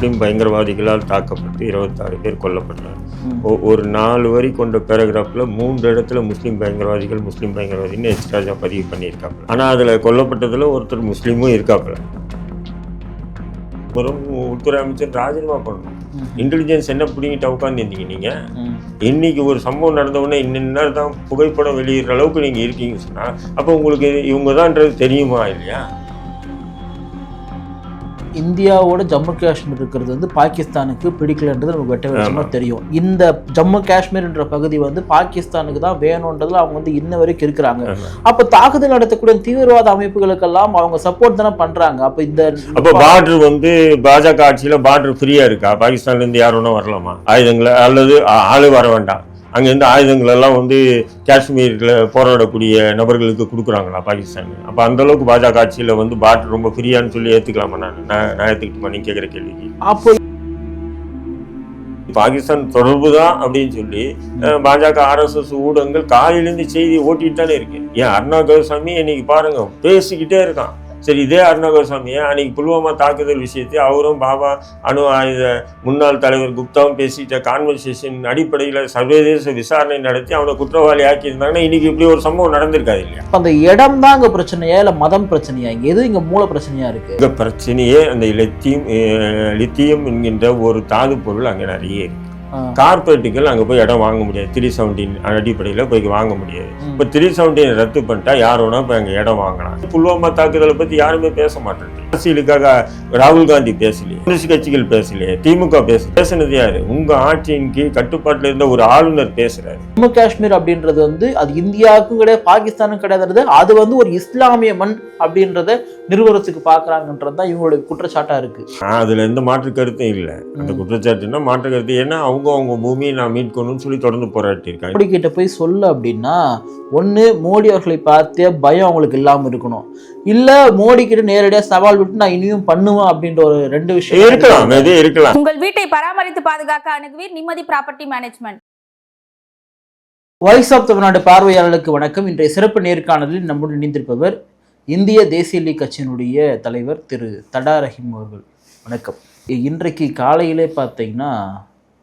முஸ்லீம் பயங்கரவாதிகளால் தாக்கப்பட்டு இருபத்தாறு பேர். ஒ- ஒரு நாலு வரி கொண்ட பேராகிராஃபில் மூன்று இடத்துல முஸ்லீம் பயங்கரவாதிகள் முஸ்லீம் பயங்கரவாதின்னு ராஜா பதிவு பண்ணியிருக்காப்புல. ஆனால் அதில் கொல்லப்பட்டதில் ஒருத்தர் முஸ்லீமும் இருக்காப்புல. அப்புறம் உள்துறை அமைச்சர் ராஜினாமா பண்ணணும். இன்டெலிஜென்ஸ் என்ன பிடிங்கிட்டு உட்காந்துருந்தீங்க நீங்கள். இன்னைக்கு ஒரு சம்பவம் நடந்த உடனே இன்ன தான் புகைப்படம் வெளியிடுற அளவுக்கு நீங்கள் இருக்கீங்க சொன்னால் அப்போ உங்களுக்கு இவங்க தான்ன்றது தெரியுமா இல்லையா? இந்தியாவோட ஜம்மு காஷ்மீர் இருக்கிறது வந்து பாகிஸ்தானுக்கு பிடிக்கலன்றது நமக்கு வெட்ட வெளிச்சமா தெரியும். இந்த ஜம்மு காஷ்மீர்ன்ற பகுதி வந்து பாகிஸ்தானுக்கு தான் வேணுன்றதுல அவங்க வந்து இன்ன வரைக்கும் இருக்கிறாங்க. அப்ப தாக்குதல் நடத்தக்கூடிய தீவிரவாத அமைப்புகளுக்கெல்லாம் அவங்க சப்போர்ட் தானே பண்றாங்க. அப்ப இந்த அப்போ பார்டர் வந்து பாஜக ஆட்சியில் பார்டர் ஃப்ரீயா இருக்கா? பாகிஸ்தான்ல இருந்து யார் வேணா வரலாமா? ஆயுதங்களை அல்லது ஆளு வர வேண்டாம். அங்கேருந்து ஆயுதங்கள் எல்லாம் வந்து காஷ்மீரில் போராடக்கூடிய நபர்களுக்கு கொடுக்குறாங்களா பாகிஸ்தான் அப்போ அந்த அளவுக்கு பாஜக ஆட்சியில் வந்து பார்டர் ரொம்ப ஃப்ரீயான்னு சொல்லி ஏற்றுக்கலாமா நான் நான் நான் ஏற்றுக்கிட்டுமா நீ கேட்குற கேள்விக்கு அப்போ பாகிஸ்தான் தொடர்பு தான் அப்படின்னு சொல்லி பாஜக ஆர்எஸ்எஸ் ஊடகங்கள் காலையிலேருந்து செய்தி ஓட்டிட்டு தானே இருக்கு. ஏன் அருணா கோஸ்வாமி இன்னைக்கு பாருங்க பேசிக்கிட்டே இருக்கான். சரி இதே அருணா கோஸ்வாமி அன்னைக்கு புல்வாமா தாக்குதல் விஷயத்தை அவரும் பாபா அணு ஆயுத முன்னாள் தலைவர் குப்தாவும் பேசிட்ட கான்வர்சேஷன் அடிப்படையில் சர்வதேச விசாரணை நடத்தி அவனை குற்றவாளி ஆக்கியிருந்தாங்கன்னா இன்னைக்கு இப்படி ஒரு சம்பவம் நடந்திருக்காது இல்லையா? அந்த இடம் தான் இங்க பிரச்சனையா இல்ல மதம் பிரச்சனையா? இங்க எது இங்க மூல பிரச்சனையா இருக்கு? இந்த பிரச்சனையே அந்த லித்தியம் லித்தியம் என்கின்ற ஒரு தாது பொருள் அங்கே நிறைய இருக்கு. கார்பரேட்டுகள் அங்கே போய் இடம் வாங்க முடியாது. த்ரீ செவன்டீன் அடிப்படையில் போய் வாங்க முடியாது. இப்போ த்ரீ செவன்டீன் ரத்து பண்ணிட்டா யார் வேணா இப்போ அங்கே இடம் வாங்கலாம். புல்வாமா தாக்குதலை பற்றி யாருமே பேச மாட்டாங்க அரசியலுக்காக ராகுல் காந்தி பேசலையே கம்யூனிஸ்ட் கட்சிகள் பேசலையே திமுக பேச பேசுனது யாரு? உங்க ஆட்சியின் கீழ் கட்டுப்பாட்டில் இருந்த ஒரு ஆளுநர் பேசுறாரு. ஜம்மு காஷ்மீர் அப்படின்றது வந்து அது இந்தியாவுக்கும் கிடையாது பாகிஸ்தானுக்கும் கிடையாது அது வந்து ஒரு இஸ்லாமிய மண் அப்படின்றத நிறுவனத்துக்கு பாக்குறாங்கன்றது தான் இவங்களுடைய குற்றச்சாட்டா இருக்கு. அதுல எந்த மாற்று கருத்தும் இல்லை. அந்த குற்றச்சாட்டுன்னா மாற்று கருத்து. ஏன்னா அவங்க அவங்க பூமியை நான் மீட்கணும்னு சொல்லி தொடர்ந்து போராட்டி இருக்காங்க மோடி கிட்ட போய் சொல்லு அப்படின்னா ஒண்ணு மோடி அவர்களை பார்த்தே பயம் அவங்களுக்கு இல்லாம இருக்கணும். இல்ல மோடி கிட்ட நேரடியா சவால் விட்டு நான் இனியும் பண்ணுவேன் அப்படின்ற ஒரு ரெண்டு விஷயம். இருக்கலாம் இருக்கலாம். உங்கள் வீட்டை பராமரித்து பாதுகாக்க அணுகுவீர் நிம்மதி property management. Voice of Tamil Nadu பார்வையாளர்களுக்கு வணக்கம். இன்றைய சிறப்பு நேர்காணலில் நம்முடன் இணைந்திருப்பவர் இந்திய தேசிய லீக் கட்சியினுடைய தலைவர் திரு தடா ரஹீம் அவர்கள். வணக்கம். இன்றைக்கு காலையிலே பார்த்தீங்கன்னா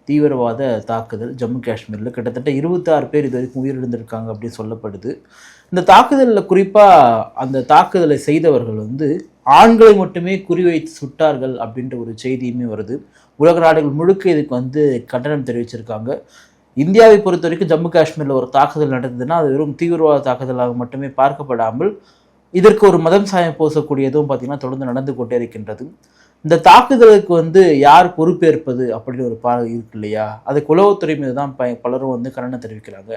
தீவிரவாத தாக்குதல் ஜம்மு காஷ்மீரில். கிட்டத்தட்ட இருபத்தாறு பேர் இது வரைக்கும் உயிரிழந்திருக்காங்க அப்படின்னு சொல்லப்படுது. இந்த தாக்குதலில் குறிப்பாக அந்த தாக்குதலை செய்தவர்கள் வந்து ஆண்களை மட்டுமே குறிவைத்து சுட்டார்கள் அப்படின்ற ஒரு செய்தியுமே வருது. உலக நாடுகள் முழுக்க இதுக்கு வந்து கண்டனம் தெரிவிச்சிருக்காங்க. இந்தியாவை பொறுத்த வரைக்கும் ஜம்மு காஷ்மீரில் ஒரு தாக்குதல் நடந்ததுன்னா அது வெறும் தீவிரவாத தாக்குதலாக மட்டுமே பார்க்கப்படாமல் இதற்கு ஒரு மதம் சாயம் பூசக்கூடியதும் பார்த்திங்கன்னா தொடர்ந்து நடந்து கொண்டே இருக்கின்றது. இந்த தாக்குதலுக்கு வந்து யார் பொறுப்பேற்பது அப்படின்னு ஒரு பார்வை இருக்கு இல்லையா? அது உளவுத்துறை மீது தான் பலரும் வந்து கண்டனம் தெரிவிக்கிறாங்க.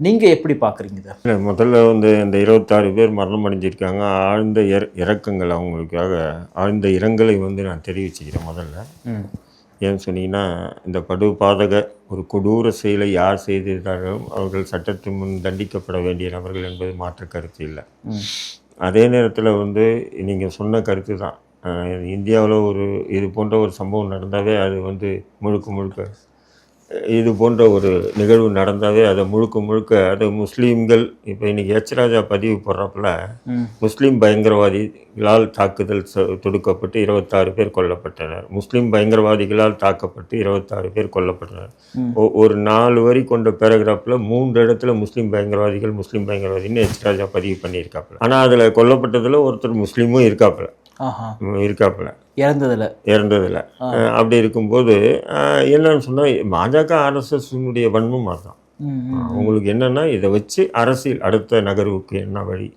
நீங்க எப்படி பாக்குறீங்க இதை? இல்ல, முதல்ல வந்து இந்த இருபத்தாறு பேர் மரணம் அடைஞ்சிருக்காங்க. ஆழ்ந்த இற இறக்கங்கள் அவங்களுக்காக ஆழ்ந்த இரங்கலை வந்து நான் தெரிவிச்சுக்கிறேன் முதல்ல. ஏன்னு சொன்னீங்கன்னா இந்த படு பாதக ஒரு கொடூர செயலை யார் செய்திருந்தாலும் அவர்கள் சட்டத்தின் முன் தண்டிக்கப்பட வேண்டிய நபர்கள் என்பது மாற்று கருத்து இல்லை. அதே நேரத்தில் வந்து நீங்கள் சொன்ன கருத்து தான் இந்தியாவில் ஒரு இது போன்ற ஒரு சம்பவம் நடந்தாவே அது வந்து முழுக்க முழுக்க இது போன்ற ஒரு நிகழ்வு நடந்தாவே அதை முழுக்க முழுக்க அது முஸ்லீம்கள் இப்போ இன்னைக்கு எச். ராஜா பதிவு போடுறப்பல முஸ்லீம் பயங்கரவாதிகளால் தாக்குதல் தொடுக்கப்பட்டு இருபத்தாறு பேர் கொல்லப்பட்டனர். முஸ்லீம் பயங்கரவாதிகளால் தாக்கப்பட்டு இருபத்தாறு பேர் கொல்லப்பட்டனர். ஒரு நாலு வரி கொண்ட பேராகிராஃபில் மூன்று இடத்துல முஸ்லீம் பயங்கரவாதிகள் முஸ்லீம் பயங்கரவாதின்னு எச். ராஜா பதிவு பண்ணியிருக்காப்புல. ஆனால் அதில் கொல்லப்பட்டதில் ஒருத்தர் முஸ்லீமும் இருக்காப்புல. இருக்காப்புல. இறந்ததுல இறந்ததில். அப்படி இருக்கும்போது என்னன்னு சொன்னால் பாஜக ஆர்எஸ்எஸ்னுடைய வன்மம் அதுதான். அவங்களுக்கு என்னன்னா இதை வச்சு அரசியல் அடுத்த நகர்வுக்கு என்ன வழி.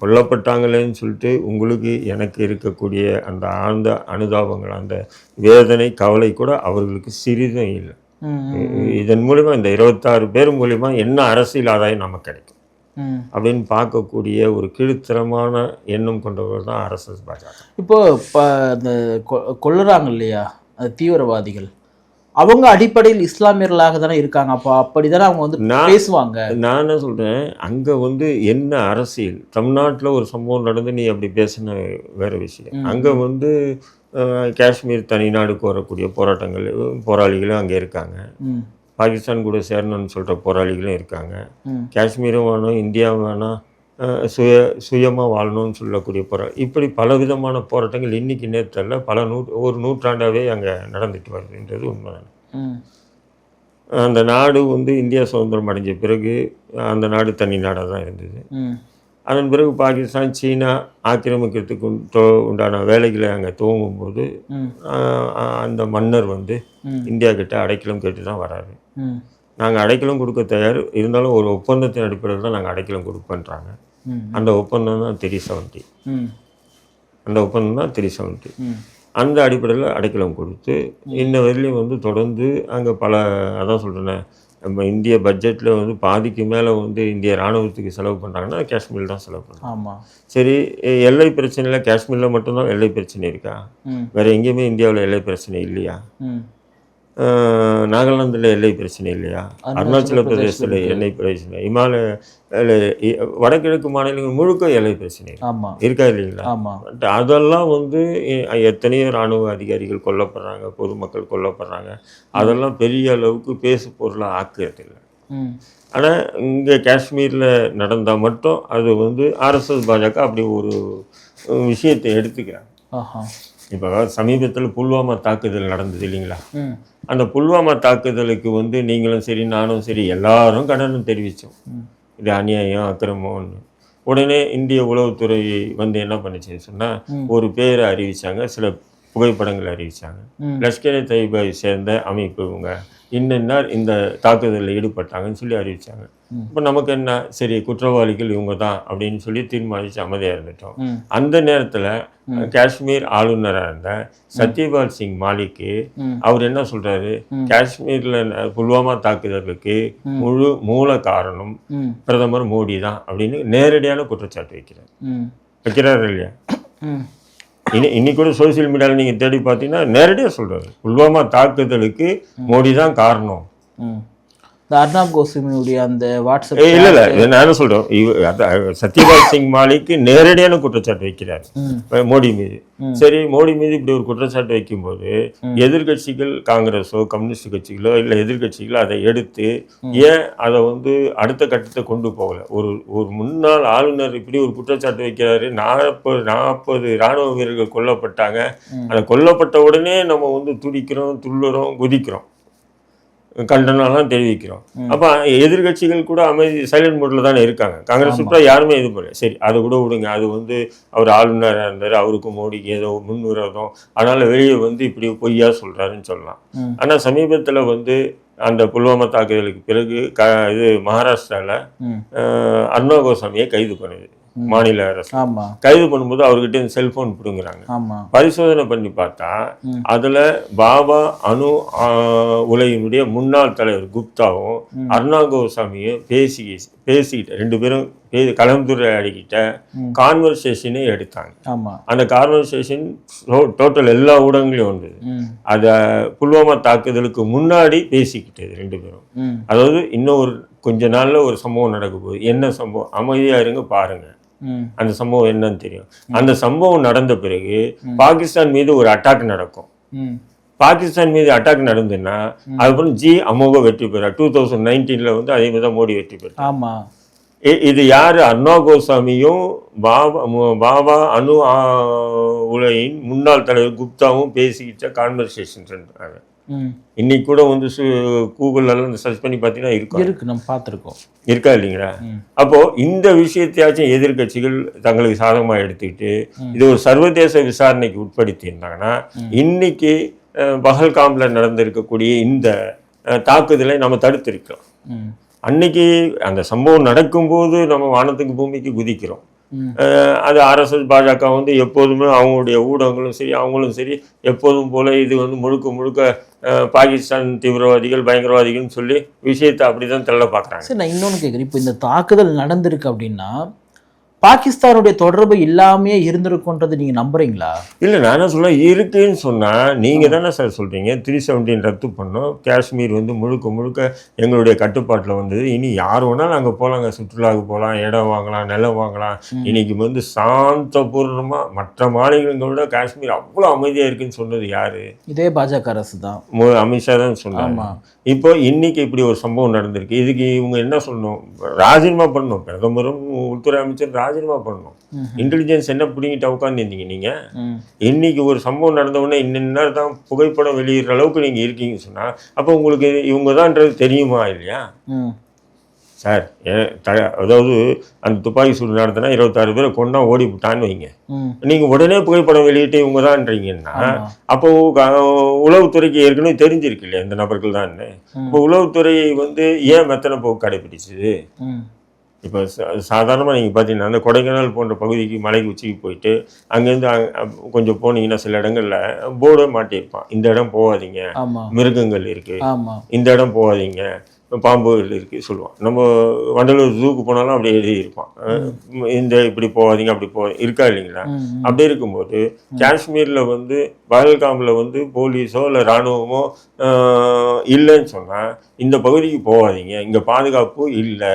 கொல்லப்பட்டாங்களேன்னு சொல்லிட்டு உங்களுக்கு எனக்கு இருக்கக்கூடிய அந்த ஆழ்ந்த அனுதாபங்கள் அந்த வேதனை கவலை கூட அவர்களுக்கு சிறிதும் இல்லை. இதன் மூலிமா இந்த இருபத்தாறு பேர் மூலிமா என்ன அரசியல் ஆதாயம் நமக்கு கிடைக்கும்? அப்படின்னு பார்க்கக்கூடிய ஒரு கீழ்த்தரமான எண்ணம் கொண்டவர் தான் ஆர்எஸ்எஸ் பாஜக. இப்போ இப்போ அந்த கொ- கொல்லுறாங்க இல்லையா? தீவிரவாதிகள். அவங்க அடிப்படையில் இஸ்லாமியர்களாக தானே இருக்காங்க. அப்போ அப்படிதானே அவங்க வந்து நான் பேசுவாங்க? நான் என்ன சொல்கிறேன் அங்கே வந்து என்ன அரசியல்? தமிழ்நாட்டில் ஒரு சம்பவம் நடந்து நீ அப்படி பேசின வேற விஷயம். அங்கே வந்து காஷ்மீர் தனிநாடுக்கு வரக்கூடிய போராட்டங்கள் போராளிகளும் அங்கே இருக்காங்க. பாகிஸ்தான் கூட சேரணும்னு சொல்கிற போராளிகளும் இருக்காங்க. காஷ்மீரும் வேணும் இந்தியாவும் வேணாம் சுய சுயமாக வாழணும்னு சொல்லக்கூடிய போராட்டம் இப்படி பலவிதமான போராட்டங்கள் இன்னைக்கு நேரத்தில் பல நூ ஒரு நூற்றாண்டாகவே அங்கே நடந்துட்டு வருதுன்றது உண்மைதான். அந்த நாடு வந்து இந்தியா சுதந்திரம் அடைஞ்ச பிறகு அந்த நாடு தனி நாடாக தான் இருந்தது அதன் பிறகு பாகிஸ்தான் சீனா ஆக்கிரமிக்கிறதுக்கு உண்டான வேலைகளை அங்கே துவங்கும்போது அந்த மன்னர் வந்து. இந்தியா கிட்ட அடைக்கலம் கேட்டு தான் வராரு நாங்கள் அடைக்கலம் கொடுக்க தயார் இருந்தாலும் ஒரு ஒப்பந்தத்தின் அடிப்படையில் தான் நாங்கள் அடைக்கலம் கொடுப்பேன்றாங்க. அந்த ஒப்பந்தம் தான் த்ரீ செவன்ட்டி அந்த ஒப்பந்தம் தான் த்ரீ செவன்ட்டி அந்த அடிப்படையில் அடைக்கலம் கொடுத்து இன்ன வரையிலையும் வந்து தொடர்ந்து அங்கே பல அதான் சொல்கிறேனே நம்ம இந்திய பட்ஜெட்டில் வந்து பாதிக்கு மேலே வந்து இந்திய இராணுவத்துக்கு செலவு பண்ணுறாங்கன்னா காஷ்மீர் தான் செலவு பண்ணுறாங்க ஆமாம் சரி எல்லை பிரச்சனையில் காஷ்மீரில் மட்டும்தான் எல்லை பிரச்சனை இருக்கா? வேற எங்கேயுமே இந்தியாவில் எல்லை பிரச்சனை இல்லையா? நாகாலாந்தில் எல்லை பிரச்சனை இல்லையா? அருணாச்சல பிரதேசத்துல எல்லை பிரச்சனை. இமாலய வடகிழக்கு மாநிலங்கள் முழுக்க எல்லை பிரச்சனை. இருக்கு. இல்லைங்களா? பட் அதெல்லாம் வந்து எத்தனையோ இராணுவ அதிகாரிகள் கொல்லப்படுறாங்க பொதுமக்கள் கொல்லப்படுறாங்க. அதெல்லாம் பெரிய அளவுக்கு பேசு பொருளாக ஆக்குறது இல்லை ஆனால் இங்கே காஷ்மீரில் நடந்தால் மட்டும் அது வந்து ஆர்எஸ்எஸ் பாஜக அப்படி ஒரு விஷயத்தை எடுத்துக்கிறாங்க. இப்போ சமீபத்தில் புல்வாமா தாக்குதல் நடந்தது இல்லைங்களா? அந்த புல்வாமா தாக்குதலுக்கு வந்து நீங்களும் சரி நானும் சரி எல்லாரும் கண்டனம் தெரிவித்தோம். இது அநியாயம் அக்கிரமம்னு உடனே இந்திய உளவுத்துறை வந்து என்ன பண்ணுச்சு சொன்னால். ஒரு பேரை அறிவிச்சாங்க சில புகைப்படங்கள் அறிவிச்சாங்க. லஷ்கர் தொய்பாவை சேர்ந்த அமைப்பு இவங்க. இன்னின்னார் இந்த தாக்குதலில் ஈடுபட்டாங்கன்னு சொல்லி அறிவிச்சாங்க. இப்போ நமக்கு என்ன? சரி குற்றவாளிகள் இவங்க தான் அப்படின்னு சொல்லி தீர்மானித்து அமைதியாக இருந்துட்டோம். அந்த நேரத்தில் காஷ்மீர் ஆளுநராக இருந்த சத்யபால் சிங் மாலிக்கு. அவர் என்ன சொல்றாரு. காஷ்மீர்ல புல்வாமா தாக்குதலுக்கு முழு மூல காரணம் பிரதமர் மோடி தான் அப்படின்னு நேரடியான குற்றச்சாட்டு வைக்கிறார். வைக்கிறாரு இல்லையா? இனி இன்னைக்கு கூட சோசியல் மீடியாவில் நீங்கள் தேடி பார்த்தீங்கன்னா நேரடியாக சொல்கிறாரு புல்வாமா தாக்குதலுக்கு மோடி தான் காரணம். இந்த அர்னாப் கோஸ்வாமியுடைய அந்த வாட்ஸ்அப் இல்ல இல்ல. நான் என்ன அதான் சத்யபால் சிங் மாலிக்கு நேரடியான குற்றச்சாட்டு வைக்கிறார். மோடி மீது. சரி மோடி மீது இப்படி ஒரு குற்றச்சாட்டு வைக்கும்போது எதிர்க்கட்சிகள் காங்கிரஸோ கம்யூனிஸ்ட் கட்சிகளோ இல்லை எதிர்க்கட்சிகளோ அதை எடுத்து ஏன் அதை வந்து அடுத்த கட்டத்தை கொண்டு போகல? ஒரு ஒரு முன்னாள் ஆளுநர் இப்படி ஒரு குற்றச்சாட்டு வைக்கிறாரு. நாற்பது நாற்பது ராணுவ வீரர்கள் கொல்லப்பட்டாங்க. அதை கொல்லப்பட்ட உடனே நம்ம வந்து துடிக்கிறோம் துள்ளுறோம் குதிக்கிறோம். கண்டனம்லாம் தெரிவிக்கிறோம். அப்போ எதிர்க்கட்சிகள் கூட அமைதி சைலண்ட் மோட்ல தானே இருக்காங்க. காங்கிரஸ் உட்பட யாருமே இது பண்ணல. சரி அதை கூட விடுங்க. அது வந்து அவர் ஆளுநராக இருந்தார் அவருக்கு மோடிக்கு ஏதோ முன்விரோதம் அதனால வெளியே வந்து இப்படி பொய்யா சொல்றாருன்னு சொல்லலாம். ம். ஆனா சமீபத்துல வந்து அந்த புல்வாமா தாக்குதலுக்கு பிறகு க இது மகாராஷ்டிரால ம். அஹ், அர்ணா கோசாமியை கைது பண்ணுது. மாநில அரசு. கைது பண்ணும்போது அவர்கிட்ட செல்போன் பிடுங்குறாங்க. பரிசோதனை பண்ணி பார்த்தா. அதுல பாபா அணு ஆ, உலையினுடைய முன்னாள் தலைவர் குப்தாவும் அருணா கோசாமியும் பேசி பேசிக்கிட்ட ரெண்டு பேரும் கலந்துரையாடிக்கிட்ட. கான்வர்சேஷனே எடுத்தாங்க. அந்த கான்வர்சேஷன் டோட்டல் எல்லா ஊடகங்களையும் வந்தது அதை புல்வாமா தாக்குதலுக்கு முன்னாடி பேசிக்கிட்டது ரெண்டு பேரும். அதாவது இன்னும் ஒரு கொஞ்ச நாள்ல ஒரு சம்பவம் நடக்க போகுது. என்ன சம்பவம்? அமைதியா இருங்க பாருங்க. ம் அந்த சம்பவம் என்னன்னு தெரியும். அந்த சம்பவம் நடந்த பிறகு பாகிஸ்தான் மீது ஒரு அட்டாக் நடக்கும். பாகிஸ்தான் மீது அட்டாக் நடந்துன்னா அதுக்கப்புறம் ஜி அமோக வெற்றி பெறார். டூ தௌசண்ட் நைன்டீனில் வந்து அதே மாதிரி தான் மோடி வெற்றி பெற்றார். ஆமாம் இது யாரு? அர்ணா கோசாமியும் பாபா பாபா அணு ஆ, உலையின் முன்னாள் தலைவர் குப்தாவும் பேசிக்கிட்ட கான்வர்சேஷன் இன்னைக்கு கூட வந்து கூகுள்ல எல்லாம் சர்ச் பண்ணி பார்த்தீங்கன்னா இருக்கும் இருக்கு நம்ம பார்த்துருக்கோம். இருக்கா இல்லைங்களா. அப்போ இந்த விஷயத்தையாச்சும் எதிர்க்கட்சிகள் தங்களுக்கு சாதகமா எடுத்துக்கிட்டு இது ஒரு சர்வதேச விசாரணைக்கு உட்படுத்தி இருந்தாங்கன்னா இன்னைக்கு அஹ், பஹல்காம்ல நடந்திருக்கக்கூடிய இந்த தாக்குதலை நம்ம தடுத்திருக்கலாம் அன்னைக்கு அந்த சம்பவம் நடக்கும்போது நம்ம வானத்துக்கு பூமிக்கு குதிக்கிறோம். அது ஆர்எஸ்எஸ் பாஜக வந்து எப்போதுமே அவங்களுடைய ஊடகங்களும் சரி அவங்களும் சரி எப்போதும் போல இது வந்து முழுக்க முழுக்க பாகிஸ்தான் தீவிரவாதிகள் பயங்கரவாதிகள்னு சொல்லி விஷயத்தை அப்படிதான் தள்ள பார்க்குறாங்க. சரி நான் இன்னொன்று கேட்குறேன் இப்போ இந்த தாக்குதல் நடந்திருக்கு அப்படின்னா பாகிஸ்தானுடைய தொடர்பு இல்லாமையே இருந்திருக்குன்றது நீங்க நம்புறீங்களா? இல்லை நான் என்ன சொல்ல இருக்குன்னு சொன்னால் நீங்கள் தானே சார் சொல்கிறீங்க த்ரீ செவன்டீன் ரத்து பண்ணோம். காஷ்மீர் வந்து முழுக்க முழுக்க எங்களுடைய கட்டுப்பாட்டில் வந்தது. இனி யார் வேணாலும் அங்கே போகலாங்க சுற்றுலாவுக்கு போகலாம் இடம் வாங்கலாம் நிலம் வாங்கலாம். இன்னைக்கு வந்து சாந்தபூர்ணமாக மற்ற மாநிலங்களை விட காஷ்மீர் அவ்வளோ அமைதியாக இருக்குன்னு சொன்னது யார்? இதே பாஜக அரசு தான். அமித்ஷா தான் சொன்னாங்க இப்போ இன்னைக்கு இப்படி ஒரு சம்பவம் நடந்திருக்கு. இதுக்கு இவங்க என்ன சொல்லணும்? ராஜினாமா பண்ணணும். பிரதமரும் உள்துறை அமைச்சர் ராஜினாமா பண்ணணும். இன்டெலிஜென்ஸ் என்ன பிடிங்கிட்டு உட்காந்துருந்தீங்க நீங்க ம். இன்னைக்கு ஒரு சம்பவம் நடந்த உடனே இன்ன தான் புகைப்படம் வெளியிடுற அளவுக்கு நீங்க இருக்கீங்கன்னு சொன்னா அப்போ உங்களுக்கு இவங்க தான்ன்றது தெரியுமா இல்லையா. சார் அதாவது அந்த துப்பாக்கி சூடு நடத்தினா இருபத்தாறு பேரை கொண்டா ஓடி விட்டான்னு வைங்க ம். நீங்க உடனே புகைப்படம் வெளியிட்டு இவங்க தான்றீங்கன்னா. அப்போ உளவுத்துறைக்கு ஏற்கனவே தெரிஞ்சிருக்கு இல்லையா இந்த நபர்கள் தான். இப்போ உளவுத்துறை வந்து ஏன் மெத்தனை போக்கு கடைபிடிச்சது. இப்போ சாதாரணமாக நீங்கள் பார்த்தீங்கன்னா அந்த கொடைக்கானல் போன்ற பகுதிக்கு மலைக்கு உச்சிக்கு போயிட்டு அங்கேருந்து கொஞ்சம் போனீங்கன்னா சில இடங்கள்ல போர்டை மாட்டியிருப்பான். இந்த இடம் போகாதீங்க. மிருகங்கள் இருக்கு. ஆமா. இந்த இடம் போகாதீங்க. பாம்புகள் இருக்கு சொல்லுவான் நம்ம வண்டலூர் ஜூக்கு போனாலும் அப்படியே எழுதியிருப்பான். அஹ் இந்த இப்படி போகாதீங்க அப்படி போ இருக்கா இல்லைங்களா. அப்படி இருக்கும்போது காஷ்மீரில் வந்து பகல்காமில் வந்து போலீஸோ இல்லை இராணுவமோ இல்லைன்னு சொன்னால் இந்த பகுதிக்கு போகாதீங்க இங்கே பாதுகாப்பு இல்லை.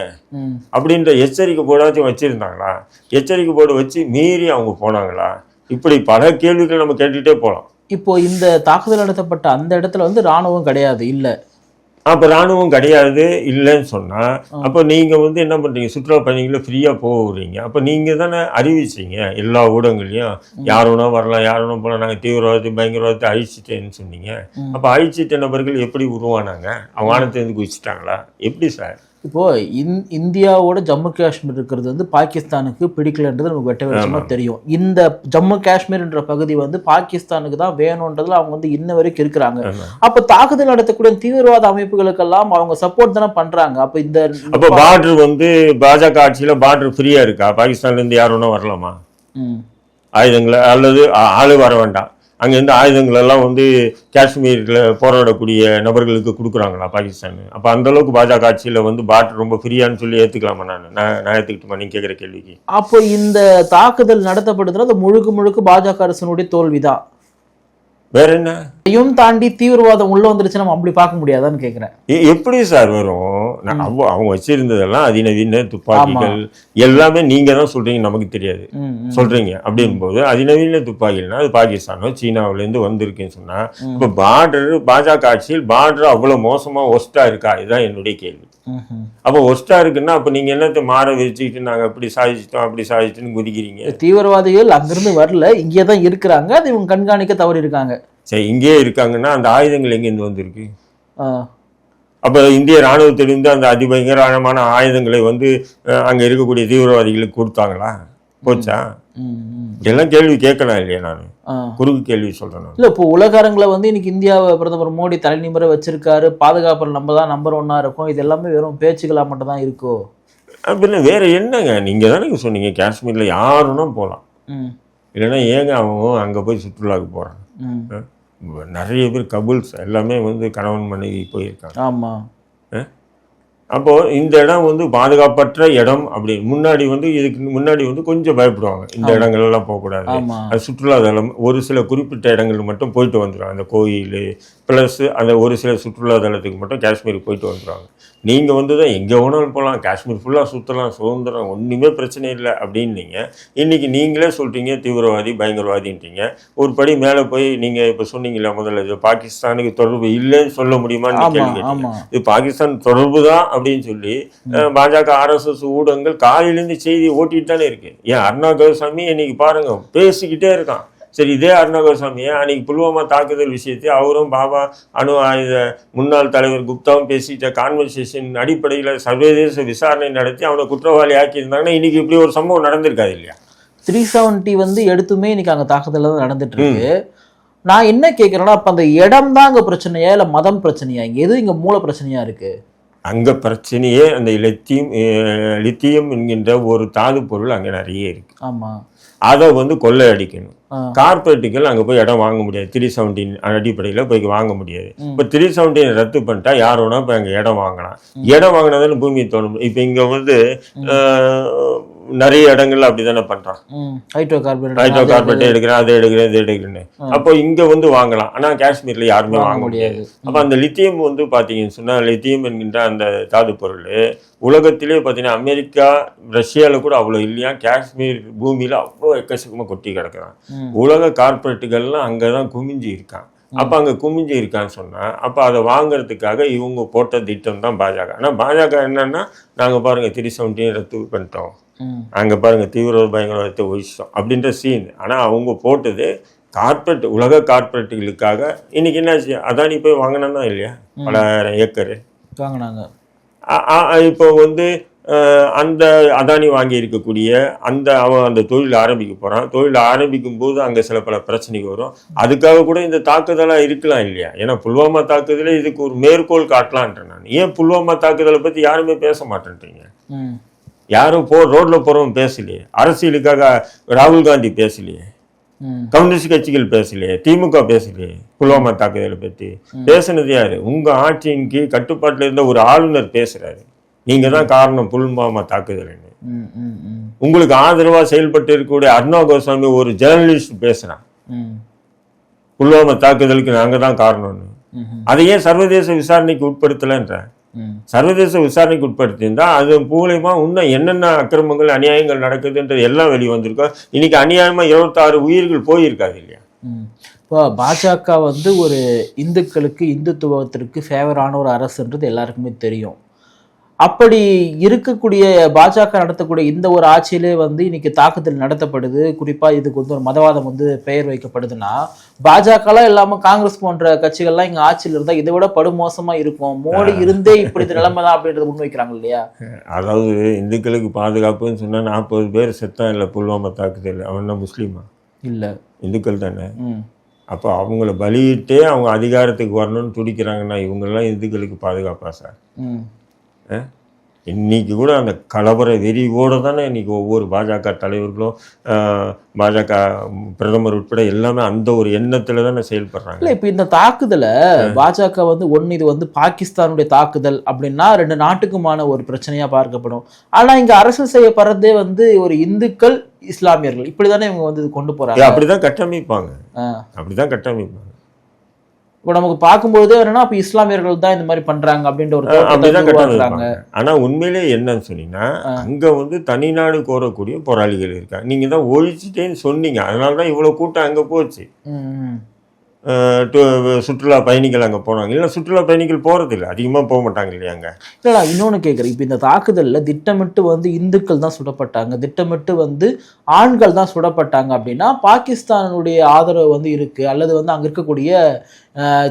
அப்படின்ற எச்சரிக்கை போர்டாச்சும் வச்சுருந்தாங்களா? எச்சரிக்கை போர்டு வச்சு மீறி அவங்க போனாங்களா? இப்படி பல கேள்விகள் நம்ம கேட்டுகிட்டே போகலாம் இப்போ இந்த தாக்குதல் நடத்தப்பட்ட அந்த இடத்துல வந்து ராணுவம் கிடையாது இல்ல. அப்போ ராணுவம் கிடையாது இல்லைன்னு சொன்னால் அப்போ நீங்கள் வந்து என்ன பண்ணுறீங்க சுற்றுலா பயணிகளை ஃப்ரீயாக போக விடுறீங்க அப்போ நீங்கள் தானே அறிவிச்சீங்க எல்லா ஊடகங்களையும். யார் வேணா வரலாம் யார் வேணா போகலாம் நாங்கள் தீவிரவாதத்தை பயங்கரவாதத்தை அழிச்சிட்டேன்னு சொன்னீங்க. அப்போ அழிச்சிட்ட நபர்கள் எப்படி உருவானாங்க? அவங்க வானத்தை குதிச்சிட்டாங்களா? எப்படி சார்? இப்போ இந் இந்தியாவோட ஜம்மு காஷ்மீர் இருக்கிறது வந்து பாகிஸ்தானுக்கு பிடிக்கலன்றது நமக்கு வெட்ட வெளிச்சமா தெரியும். இந்த ஜம்மு காஷ்மீர்ன்ற பகுதி வந்து பாகிஸ்தானுக்கு தான் வேணுன்றதுல அவங்க வந்து இன்ன வரைக்கும் இருக்கிறாங்க. அப்ப தாக்குதல் நடத்தக்கூடிய தீவிரவாத அமைப்புகளுக்கெல்லாம் அவங்க சப்போர்ட் தானே பண்றாங்க. அப்ப இந்த அப்போ பார்டர் வந்து பாஜக ஆட்சியில் பார்டர் ஃப்ரீயாக இருக்கா? பாகிஸ்தான்லேருந்து யார் வரலாமா? ம், ஆயுதங்களை அல்லது ஆளு வர வேண்டாம். அங்கேருந்து ஆயுதங்கள் எல்லாம் வந்து காஷ்மீரில் போராடக்கூடிய நபர்களுக்கு கொடுக்குறாங்களா பாகிஸ்தான். அப்போ அந்த அளவுக்கு பாஜக ஆட்சியில் வந்து பார்டர் ரொம்ப ஃப்ரீயான்னு சொல்லி ஏற்றுக்கலாமா நான்? நான் நான் ஏற்றுக்கிட்டுமா நீங்கள் கேட்குற கேள்விக்கு. அப்போ இந்த தாக்குதல் நடத்தப்படுதுன்னா அது முழுக்க முழுக்க பாஜக அரசனுடைய தோல்விதான் வேற என்ன? தாண்டி தீவிரவாதம் உள்ள வந்துருச்சு நம்ம அப்படி பார்க்க முடியாதான்னு கேக்குறேன். எ- எப்படி சார் வரும்? நான் அவங்க வச்சிருந்ததெல்லாம் அதிநவீன துப்பாக்கிகள் எல்லாமே நீங்க தான் சொல்றீங்க நமக்கு தெரியாது. சொல்றீங்க. அப்படிங்கும்போது அதிநவீன துப்பாக்கிகள்னா அது பாகிஸ்தானோ சீனாவுல இருந்து வந்திருக்குன்னு சொன்னா. இப்போ பார்டர் பாஜக ஆட்சியில் பார்டர் அவ்வளவு மோசமா ஒஸ்டா இருக்கா? இதுதான் என்னுடைய கேள்வி. அப்போ ஒஸ்டா இருக்குன்னா அப்போ நீங்க என்னத்தை மாற வச்சுக்கிட்டு நாங்க அப்படி சாதிச்சிட்டோம் அப்படி சாதிச்சிட்டோம்னு குதிக்கிறீங்க? தீவிரவாதிகள் அங்கிருந்து வரல இங்கே தான் இருக்கிறாங்க அது இவங்க கண்காணிக்க தவறி இருக்காங்க சரி இங்கேயே இருக்காங்கன்னா அந்த ஆயுதங்கள் எங்கேருந்து வந்திருக்கு? அப்போ இந்திய ராணுவத்திலிருந்து அந்த அதிபயங்கரமான ஆயுதங்களை வந்து அங்க இருக்கக்கூடிய தீவிரவாதிகளுக்கு கொடுத்தாங்களா? போச்சா. இதெல்லாம் கேள்வி கேட்கலாம் இல்லையா நான். குறுக்கு கேள்வி சொல்றேன் இல்ல இப்போ உலகரங்களை வந்து இன்னைக்கு இந்தியாவை பிரதமர் மோடி தலைநிமிர வச்சிருக்காரு. பாதுகாப்புல நம்ம தான் நம்பர் ஒன்னா இருக்கும். இது எல்லாமே வெறும் பேச்சுகளா மட்டும் தான் இருக்கோ? அப்படின்னு வேற என்னங்க? நீங்க தானே சொன்னீங்க காஷ்மீர்ல யாருன்னா போகலாம் ம், இல்லைன்னா ஏங்க அவங்க அங்க போய் சுற்றுலாவுக்கு போறாங்க ம். நிறைய பேர் கபுல்ஸ் எல்லாமே வந்து கணவன் மனைவி போயிருக்காங்க. ஆமா. அப்போ இந்த இடம் வந்து பாதுகாப்பற்ற இடம் அப்படி. முன்னாடி வந்து இதுக்கு முன்னாடி வந்து கொஞ்சம் பயப்படுவாங்க. இந்த ஆமா. இடங்கள் எல்லாம் போகக்கூடாது அது சுற்றுலாதலம் ஒரு சில குறிப்பிட்ட இடங்கள் மட்டும் போயிட்டு வந்துடும் அந்த கோயில் ப்ளஸ் அந்த ஒரு சில சுற்றுலாதலத்துக்கு மட்டும் காஷ்மீருக்கு போயிட்டு வந்துடுவாங்க. நீங்கள் வந்து தான் எங்கே வேணாலும் போகலாம் காஷ்மீர் ஃபுல்லாக சுற்றலாம் சுதந்திரம் ஒன்றுமே பிரச்சனை இல்லை அப்படின்னீங்க. இன்றைக்கி நீங்களே சொல்கிறீங்க தீவிரவாதி பயங்கரவாதின்றீங்க ஒரு படி மேலே போய் நீங்கள் இப்போ சொன்னீங்களா முதல்ல இது பாகிஸ்தானுக்கு தொடர்பு இல்லைன்னு சொல்ல முடியுமான்னு கேள்வி இது பாகிஸ்தான் தொடர்பு தான் அப்படின்னு சொல்லி பாஜக ஆர்எஸ்எஸ் ஊடகங்கள் காலையிலேருந்து செய்தி ஓட்டிட்டு தானே இருக்கு. ஏன் அருணா கோசாமி இன்னைக்கு பாருங்க பேசிக்கிட்டே இருக்கான். சரி இதே அருணா கோசாமியை அன்னைக்கு புல்வாமா தாக்குதல் விஷயத்தை அவரும் பாபா அணு ஆயுத முன்னாள் தலைவர் குப்தாவும் பேசிட்ட கான்வர்சேஷன் அடிப்படையில் சர்வதேச விசாரணை நடத்தி அவனை குற்றவாளி ஆக்கியிருந்தாங்கன்னா இன்னைக்கு இப்படி ஒரு சம்பவம் நடந்திருக்காது இல்லையா? த்ரீ செவன்ட்டி வந்து எடுத்துமே இன்னைக்கு அங்க தாக்குதல் தான் நடந்துட்டு இருக்கு நான் என்ன கேட்குறேன்னா அப்ப அந்த இடம் தான் அங்க பிரச்சனையா இல்ல மதம் பிரச்சனையா? இங்க எது இங்க மூல பிரச்சனையா இருக்கு? அங்க பிரச்சனையே அந்த லித்தியம் லித்தியம் என்கின்ற ஒரு தாது பொருள் அங்க நிறைய இருக்கு. ஆமா. அதை வந்து கொள்ளை அடிக்கணும். கார்பரேட்டுகள் அங்கே போய் இடம் வாங்க முடியாது. த்ரீ செவன்டீன் அடிப்படையில் போய் வாங்க முடியாது. இப்போ த்ரீ செவன்டீன் ரத்து பண்ணிட்டா யார் வேணா இப்போ அங்கே இடம் வாங்கலாம். இடம் வாங்கினா தானே பூமி தோணும். இப்போ இங்கே வந்து நிறைய இடங்கள்ல அப்படிதானே பண்றான். ஹைட்ரோ கார்பன் ஹைட்ரோ கார்பெட் எடுக்கிறேன் அதை எடுக்கிறேன் இது எடுக்கிறேன்னு. அப்போ இங்க வந்து வாங்கலாம். ஆனா காஷ்மீர்ல யாருமே வாங்க முடியாது. அப்ப அந்த லித்தியம் வந்து பாத்தீங்கன்னு சொன்னா லித்தியம் என்கின்ற அந்த தாது பொருள் உலகத்திலே பார்த்தீங்கன்னா அமெரிக்கா ரஷ்யாவில் கூட அவ்வளோ இல்லையா? காஷ்மீர் பூமியில் அவ்வளோ எக்கச்சக்கமாக கொட்டி கிடக்குறான். உலக கார்பரேட்டுகள்லாம் அங்கே தான் குமிஞ்சு இருக்கான். அப்போ அங்கே குமிஞ்சு இருக்கான்னு சொன்னால் அப்போ அதை வாங்குறதுக்காக இவங்க போட்ட திட்டம் தான் பாஜக. ஆனால் பாஜக என்னன்னா நாங்கள் பாருங்கள் த்ரீ செவன்டீன் ரத்து பண்ணிட்டோம் அங்கே பாருங்கள் தீவிர பயங்கரவாதத்தை ஒழிச்சிட்டோம் அப்படின்ற சீன் ஆனால் அவங்க போட்டது கார்பரேட் உலக கார்பரேட்டுகளுக்காக இன்னைக்கு என்னாச்சு அதானி போய் வாங்கினா இல்லையா? பல ஏக்கரு. வாங்கினாங்க. இப்போ வந்து அந்த அதானி வாங்கி இருக்கக்கூடிய அந்த அவன் அந்த தொழில் ஆரம்பிக்க போறான். தொழில் ஆரம்பிக்கும் போது அங்கே சில பல பிரச்சனைகள் வரும். அதுக்காக கூட இந்த தாக்குதலாக இருக்கலாம் இல்லையா? ஏன்னா புல்வாமா தாக்குதலே இதுக்கு ஒரு மேற்கோள் காட்டலான்றேன் நான். ஏன் புல்வாமா தாக்குதலை பற்றி யாருமே பேச மாட்டேன்றீங்க? யாரும் போ ரோட்ல போறவன் பேசலையே. அரசியலுக்காக ராகுல் காந்தி பேசலையே. கம்யூனிஸ்ட் கட்சிகள் பேசலையே. திமுக பேசலையே. புல்வாமா தாக்குதலை பற்றி பேசுனது யாரு? உங்க ஆட்சியின் கீழ் கட்டுப்பாட்டில் இருந்த ஒரு ஆளுநர் பேசுறாரு. நீங்க தான் காரணம் புல்வாமா தாக்குதல்னு உங்களுக்கு ஆதரவா செயல்பட்டு இருக்கக்கூடிய அர்ணா கோஸ்வாமி ஒரு ஜேர்னலிஸ்ட் பேசுறான் ம். புல்வாமா தாக்குதலுக்கு நாங்க தான் காரணம்னு. அதை ஏன் சர்வதேச விசாரணைக்கு உட்படுத்தலைன்ற. ம் சர்வதேச விசாரணைக்கு உட்படுத்தியிருந்தால் அது மூலயமா இன்னும் என்னென்ன அக்கிரமங்கள் அநியாயங்கள் நடக்குதுன்றது எல்லாம் வெளியே வந்திருக்கோம் இன்னைக்கு அநியாயமா இருபத்தாறு உயிர்கள் போயிருக்காது இல்லையா? இப்போ பாஜக வந்து ஒரு இந்துக்களுக்கு இந்துத்துவத்திற்கு ஃபேவரான ஒரு அரசுன்றது எல்லாருக்குமே தெரியும். அப்படி இருக்கக்கூடிய பாஜக நடத்தக்கூடிய இந்த ஒரு ஆட்சியிலே வந்து இன்னைக்கு தாக்குதல் நடத்தப்படுது. குறிப்பா இதுக்கு வந்து ஒரு மதவாதம் வந்து பெயர் வைக்கப்படுதுன்னா பாஜகலாம் இல்லாம காங்கிரஸ் போன்ற கட்சிகள்லாம் இங்க ஆட்சியில் இருந்தா இதை விட படுமோசமா இருக்கும். மோடி இருந்தே இப்படி நிலைமை தான் அப்படின்றத முன்வைக்கிறாங்க இல்லையா? அதாவது இந்துக்களுக்கு பாதுகாப்புன்னு சொன்னா நாற்பது பேர் செத்தான் இல்லை புல்வாமா தாக்குதல் அவன் என்ன முஸ்லீமா? இல்ல. இந்துக்கள் தானே? அப்போ அவங்கள பலியிட்டே அவங்க அதிகாரத்துக்கு வரணும்னு துடிக்கிறாங்கன்னா இவங்கெல்லாம் இந்துக்களுக்கு பாதுகாப்பா சார்? ம் இன்னைக்கு கூட அந்த கலவர வெறியோடு தானே இன்னைக்கு ஒவ்வொரு பாஜக தலைவர்களும் பாஜக பிரதமர் உட்பட எல்லாமே அந்த ஒரு எண்ணத்துல தானே செயல்படுறாங்க. இல்ல இப்ப இந்த தாக்குதலை பாஜக வந்து ஒண்ணு இது வந்து பாகிஸ்தானுடைய தாக்குதல் அப்படின்னா ரெண்டு நாட்டுக்குமான ஒரு பிரச்சனையா பார்க்கப்படும். ஆனா இங்க அரசியல் செய்யப்படுறதே வந்து ஒரு இந்துக்கள் இஸ்லாமியர்கள். இப்படிதானே இவங்க வந்து இது கொண்டு ஏ, போறாங்க அப்படிதான் கட்டமைப்பாங்க. ஆ. அப்படிதான் கட்டமைப்பாங்க. இப்ப நமக்கு பார்க்கும்போது என்னன்னா அப்ப இஸ்லாமியர்கள் தான் இந்த மாதிரி பண்றாங்க அப்படின்ற ஒரு ஆனா உண்மையிலே என்னன்னு சொன்னீங்கன்னா அங்க வந்து தனிநாடு கோரக்கூடிய போராளிகள் இருக்காங்க. நீங்க தான் ஒழிச்சிட்டேன்னு சொன்னீங்க. அதனால தான் இவ்வளவு கூட்டம் அங்க போச்சு. சுற்றுலா பயணிகள் அங்க போனாங்க இல்லை சுற்றுலா பயணிகள் போறது இல்லை அதிகமா போக மாட்டாங்க இல்லையா அங்க? இல்லடா இன்னொன்னு கேட்குறேன் இப்போ இந்த தாக்குதல்ல திட்டமிட்டு வந்து இந்துக்கள் தான் சுடப்பட்டாங்க. திட்டமிட்டு வந்து ஆண்கள் தான் சுடப்பட்டாங்க அப்படின்னா பாகிஸ்தானுடைய ஆதரவு வந்து இருக்கு. அல்லது வந்து அங்க இருக்கக்கூடிய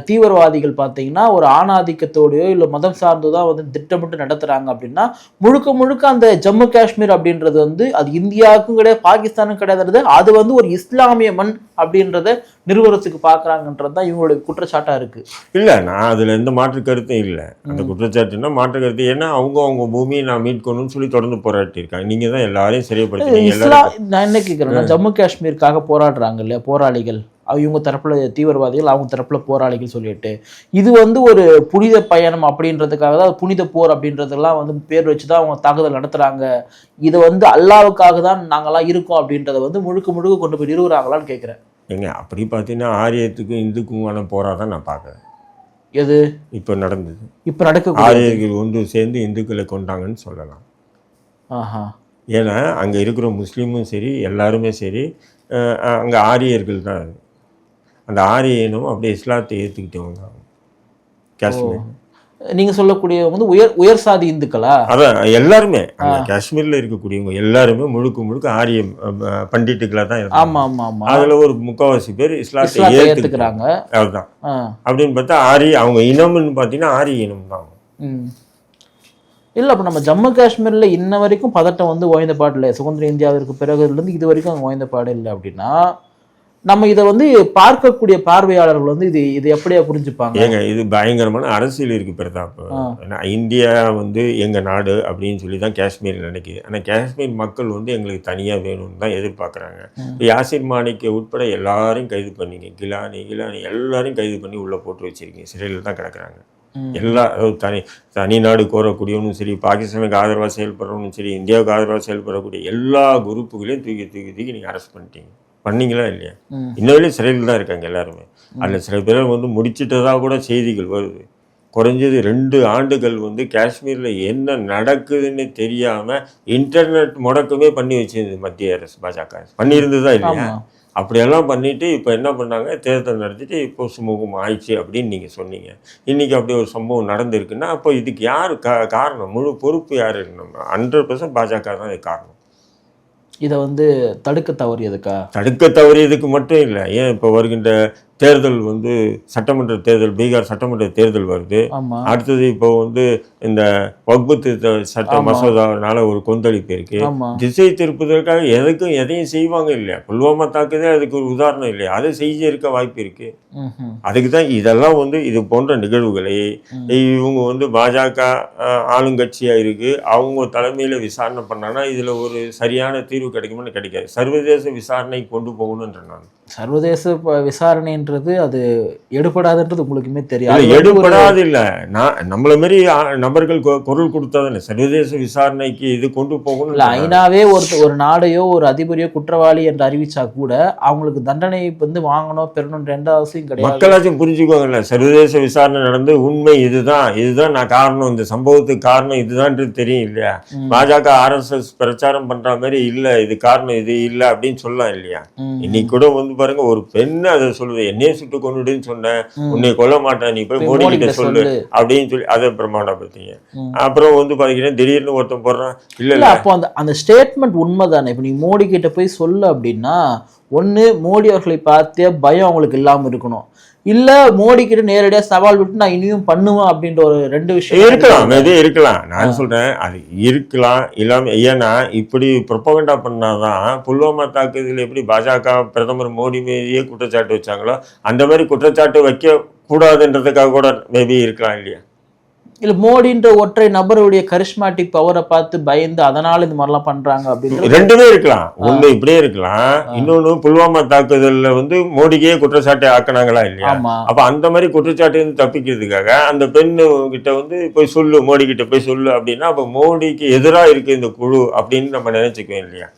தீவிரவாதிகள் பார்த்தீங்கன்னா ஒரு ஆணாதிக்கத்தோடையோ இல்லை மதம் சார்ந்து தான் வந்து திட்டமிட்டு நடத்துறாங்க அப்படின்னா முழுக்க முழுக்க அந்த ஜம்மு காஷ்மீர் அப்படின்றது வந்து அது இந்தியாவுக்கும் கிடையாது பாகிஸ்தானுக்கும் கிடையாது அது வந்து ஒரு இஸ்லாமிய மண் அப்படின்றத நிறுவனத்துக்கு பார்க்கறாங்கன்றது தான் இவங்களுடைய குற்றச்சாட்டா இருக்கு. இல்ல நான் அதுல எந்த மாற்று கருத்தும் இல்ல. அந்த குற்றச்சாட்டுன்னா மாற்று கருத்து. ஏன்னா அவங்க அவங்க பூமியை நான் மீட்கணும்னு சொல்லி தொடர்ந்து போராட்டி இருக்காங்க நீங்க தான் எல்லாரையும் சரியப்படுத்தி இஸ்லாம் நான் என்ன கேட்குறேன்னா ஜம்மு காஷ்மீருக்காக போராடுறாங்க இல்லையா போராளிகள்? இவங்க தரப்புல தீவிரவாதிகள் அவங்க தரப்புல போராளிகள் சொல்லிட்டு. இது வந்து ஒரு புனித பயணம் அப்படின்றதுக்காக தான் புனித போர் அப்படின்றதெல்லாம் வந்து பேர் வச்சு தான் அவங்க தாக்குதல் நடத்துறாங்க. இது வந்து அல்லாவுக்காக தான் நாங்கெல்லாம் இருக்கோம் அப்படின்றத வந்து முழுக்க முழுக்க கொண்டு போய் நிறுவுறாங்களான்னு கேட்குறேன் ஏங்க அப்படி பார்த்தீங்கன்னா ஆரியத்துக்கும் இந்துக்குமான போராதான் நான் பார்க்குறேன் எது? இப்போ நடந்தது. இப்ப நடக்கக்கூடிய ஆரியர்கள் ஒன்று சேர்ந்து இந்துக்களை கொண்டாங்கன்னு சொல்லலாம். ஆஹா. ஏன்னா அங்கே இருக்கிற முஸ்லீமும் சரி எல்லாருமே சரி அங்கே ஆரியர்கள் தான். அந்த ஆரிய இனம் அப்படியே இஸ்லாத்தை ஏற்றுக்கிட்டவங்க காஷ்மீர். நீங்க சொல்லக்கூடிய வந்து உயர் உயர் சாதி இந்துக்களா? அதான் எல்லாருமே. காஷ்மீர்ல இருக்கக்கூடியவங்க எல்லாருமே முழுக்க முழுக்க ஆரியம் அஹ், பண்டிட்டுகளா தான் இருந்தாங்க. ஆமா ஆமா ஆமா. அதுல ஒரு முக்காவாசி பேர் இஸ்லாத்தை ஏத்துக்கிறாங்க. அதுதான். அப்படின்னு பார்த்தா ஆரி அவங்க இனம்னு பார்த்தீங்கன்னா ஆரிய இனம் தான். இல்லை அப்போ நம்ம ஜம்மு காஷ்மீரில் இன்ன வரைக்கும் பதட்டம் வந்து ஓய்ந்த பாடு இல்லை. சுதந்திர இந்தியாவிற்கு பிறகுலேருந்து இது வரைக்கும் அங்கே ஓய்ந்த பாடு இல்லை அப்படின்னா நம்ம இதை வந்து பார்க்கக்கூடிய பார்வையாளர்கள் வந்து இது இது எப்படியா புரிஞ்சுப்பாங்க? ஏங்க இது பயங்கரமான அரசியல் இருக்கு பிரதாப். ஏன்னா இந்தியா வந்து எங்க நாடு அப்படின்னு சொல்லி தான் காஷ்மீர் நினைக்குது. ஆனா காஷ்மீர் மக்கள் வந்து எங்களுக்கு தனியா வேணும்னு தான் எதிர்பார்க்குறாங்க. யாசிர் மாணிக்க உட்பட எல்லாரையும் கைது பண்ணீங்க. கிலானி கிலானி எல்லாரையும் கைது பண்ணி உள்ள போட்டு வச்சிருக்கீங்க. சிறையில் தான் கிடக்குறாங்க. எல்லா தனி தனி நாடு கோரக்கூடியவனும் சரி பாகிஸ்தானுக்கு ஆதரவாக செயல்படுறவனும் சரி இந்தியாவுக்கு ஆதரவாக செயல்படக்கூடிய எல்லா குரூப்புகளையும் தூக்கி தூக்கி தூக்கி நீங்கள் அரெஸ்ட் பண்ணிட்டீங்க. பண்ணீங்களா இல்லையா? ம். இன்னொரு சிறையில் தான் இருக்காங்க எல்லாருமே. அதில் சில பேர் வந்து முடிச்சிட்டதா கூட செய்திகள் வருது. குறைஞ்சது ரெண்டு ஆண்டுகள் வந்து காஷ்மீரில் என்ன நடக்குதுன்னு தெரியாமல் இன்டர்நெட் முடக்கமே பண்ணி வச்சிருந்தது மத்திய அரசு பாஜக பண்ணியிருந்ததா இல்லையா? அப்படியெல்லாம் பண்ணிட்டு இப்போ என்ன பண்ணாங்க? தேர்தல் நடத்திட்டு இப்போ சுமூகம் ஆயிடுச்சு அப்படின்னு நீங்கள் சொன்னீங்க. இன்னைக்கு அப்படி ஒரு சம்பவம் நடந்திருக்குன்னா அப்போ இதுக்கு யார் காரணம்? முழு பொறுப்பு யார்? நம்ம ஹண்ட்ரட் பர்சன்ட் பாஜக தான் இது காரணம். இதை வந்து தடுக்க தவறியதுக்கா? தடுக்க தவறியதுக்கு மட்டும் இல்லை. ஏன் இப்போ வருகின்ற தேர்தல் வந்து சட்டமன்ற தேர்தல் பீகார் சட்டமன்ற தேர்தல் வருது. அடுத்தது இப்போ வந்து இந்த வக்பு திருத்த சட்ட ஆமா. மசோதானால ஒரு கொந்தளிப்பு இருக்கு. திசை திருப்பதற்காக எதுக்கும் எதையும் செய்வாங்க இல்லையா? புல்வாமா தாக்குதே அதுக்கு ஒரு உதாரணம் இல்லையா? அதை செய்ய இருக்க வாய்ப்பு இருக்கு. அதுக்கு தான் இதெல்லாம் வந்து இது போன்ற நிகழ்வுகளை. இவங்க வந்து பாஜக ஆளுங்கட்சியா இருக்கு. அவங்க தலைமையில விசாரணை பண்ணானா இதுல ஒரு சரியான தீர்வு கிடைக்குமான்னு கிடைக்காது. சர்வதேச விசாரணை கொண்டு போகணுன்ற நான். சர்வதேச ப- விசாரணைன்றது அது எடுபடாதுன்றது உங்களுக்குமே தெரியும். எடுபடாது இல்ல நான் நம்மள மாதிரி ஆ, நபர்கள் குரல் கொடுத்தாதானே சர்வதேச விசாரணைக்கு இது கொண்டு போகணும் இல்ல ஐநாவே ஒரு ஒரு நாடையோ ஒரு அதிபரையோ குற்றவாளி என்று அறிவிச்சா கூட அவங்களுக்கு தண்டனை வந்து வாங்கணும் பெறணும்ன்ற எந்த அவசியம் கிடையாது. மக்களாச்சும் புரிஞ்சுக்கோங்கல்ல சர்வதேச விசாரணை நடந்து உண்மை இதுதான் இதுதான் நான் காரணம். இந்த சம்பவத்துக்கு காரணம் இதுதான்றது தெரியும் இல்லையா. பாஜக ஆர்எஸ்எஸ் பிரச்சாரம் பண்ற மாதிரி இல்ல இது காரணம் இது இல்ல அப்படின்னு சொல்லலாம் இல்லையா. இன்னைக்கு கூட வந்து பாருங்க ஒரு பெண்ணு அதை சொல்லுது. சுட்டு கொண்டுடுன்னு சொன்னேன். உன்னை கொல்ல மாட்டேன் நீ போய் மோடி கிட்ட சொல்லு. அப்படின்னு சொல்லி அதை பிரமாண்டப்படுத்தீங்க. அப்புறம் வந்து பாத்தீங்கன்னா திடீர்னு ஒருத்தன் போடுறான் இல்ல இல்ல அப்போ அந்த அந்த ஸ்டேட்மெண்ட் உண்மைதானே இப்போ நீ மோடி கிட்ட போய் சொல்லு அப்படின்னா ஒண்ணு மோடி அவர்களை பார்த்தே பயம் அவங்களுக்கு இல்லாம இருக்கணும் இல்ல மோடி கிட்ட நேரடியா சவால் விட்டு நான் இனியும் பண்ணுவேன் அப்படின்ற ஒரு ரெண்டு விஷயம் இருக்கலாம் இது இருக்கலாம். நான் சொல்றேன் அது இருக்கலாம். இல்லாம ஏன்னா இப்படி ப்ரொபகண்டா பண்ணாதான் புல்வாமா தாக்குதல் எப்படி பாஜக பிரதமர் மோடி மீதே குற்றச்சாட்டு வச்சாங்களோ அந்த மாதிரி குற்றச்சாட்டு வைக்க கூடாதுன்றதுக்காக கூட மேபி இருக்கலாம் இல்லையா? இல்ல மோடின்ற ஒற்றை நபருடைய கரிஸ்மாட்டிக் பவரை பார்த்து பயந்து அதனால இந்த மாதிரிலாம் பண்றாங்க அப்படின்றது ரெண்டுமே இருக்கலாம். ஒண்ணு இப்படியே இருக்கலாம். இன்னொன்னு புல்வாமா தாக்குதல்ல வந்து மோடிக்கே குற்றச்சாட்டை ஆக்குனாங்களா இல்லையா? அப்ப அந்த மாதிரி குற்றச்சாட்டு தப்பிக்கிறதுக்காக அந்த பெண்ணு கிட்ட வந்து போய் சொல்லு மோடி கிட்ட போய் சொல்லு அப்படின்னா அப்ப மோடிக்கு எதிரா இருக்கு இந்த குழு அப்படின்னு நம்ம நினைச்சுக்குவோம் இல்லையா?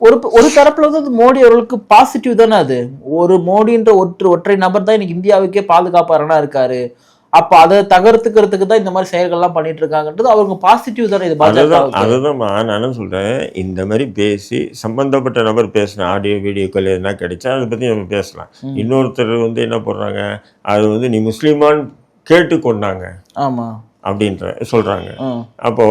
ஒரு ஒரு தரப்புல வந்து மோடி அவர்களுக்கு பாசிட்டிவ் தானே அது. ஒரு மோடின்ற ஒற்று ஒற்றை நபர் தான் இன்னைக்கு இந்தியாவுக்கே பாதுகாப்பாளனா இருக்காரு. அப்ப அதை தகர்த்துக்கிறதுக்கு தான் இந்த மாதிரி செயல்கள்லாம் பண்ணிட்டு இருக்காங்கன்றது அவங்க பாசிட்டிவ் தானே இது அதுதான் பாஜக அதுதான்மா. நானும் சொல்றேன். இந்த மாதிரி பேசி சம்பந்தப்பட்ட நபர் பேசின ஆடியோ வீடியோக்கள் எதுனா கிடைச்சா அதை பத்தி நம்ம பேசலாம். இன்னொருத்தர் வந்து என்ன போடுறாங்க? அது வந்து நீ முஸ்லிமான் கேட்டு கொண்டாங்க ஆமா. அப்படின்ற சொல்றாங்க. அப்போ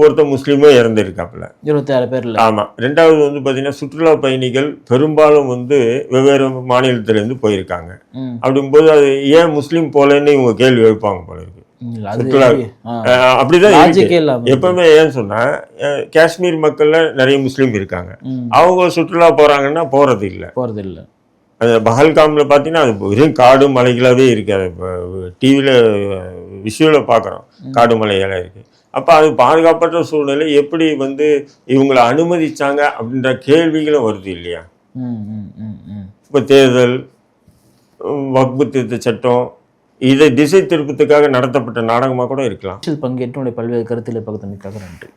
ஒருத்தர் முஸ்லீமும் இறந்துருக்காப்புல. இருபத்தி ஆறு பேர்ல. ஆமா. ரெண்டாவது வந்து பாத்தீங்கன்னா சுற்றுலா பயணிகள் பெரும்பாலும் வந்து வெவ்வேறு மாநிலத்திலேருந்து போயிருக்காங்க. அப்படிங்கும்போது அது ஏன் முஸ்லீம் போலன்னு இவங்க கேள்வி எழுப்பாங்க போல இருக்கு. சுற்றுலா- அப்படிதான் எப்பவுமே ஏன்னு சொன்னா காஷ்மீர் மக்கள்ல நிறைய முஸ்லீம் இருக்காங்க. அவங்க சுற்றுலா போறாங்கன்னா போறது இல்ல. போறது இல்ல. அந்த பஹல்காம்ல பாத்தீங்கன்னா அது வெறும் காடு மலைகளாவே இருக்கு. அது டிவியில விஷுவல பாக்குறோம். காடு மலைகளா இருக்கு. அப்ப அது பாதுகாப்பற்ற சூழ்நிலை எப்படி வந்து இவங்களை அனுமதிச்சாங்க அப்படின்ற கேள்விகளும் வருது இல்லையா. இப்போ தேர்தல் உம், வக்பு திருத்த சட்டம் இதை திசை திருப்பத்துக்காக நடத்தப்பட்ட நாடகமா கூட இருக்கலாம். பங்கேற்று பல்வேறு கருத்தில் பகுத்தமைக்காக நன்றி.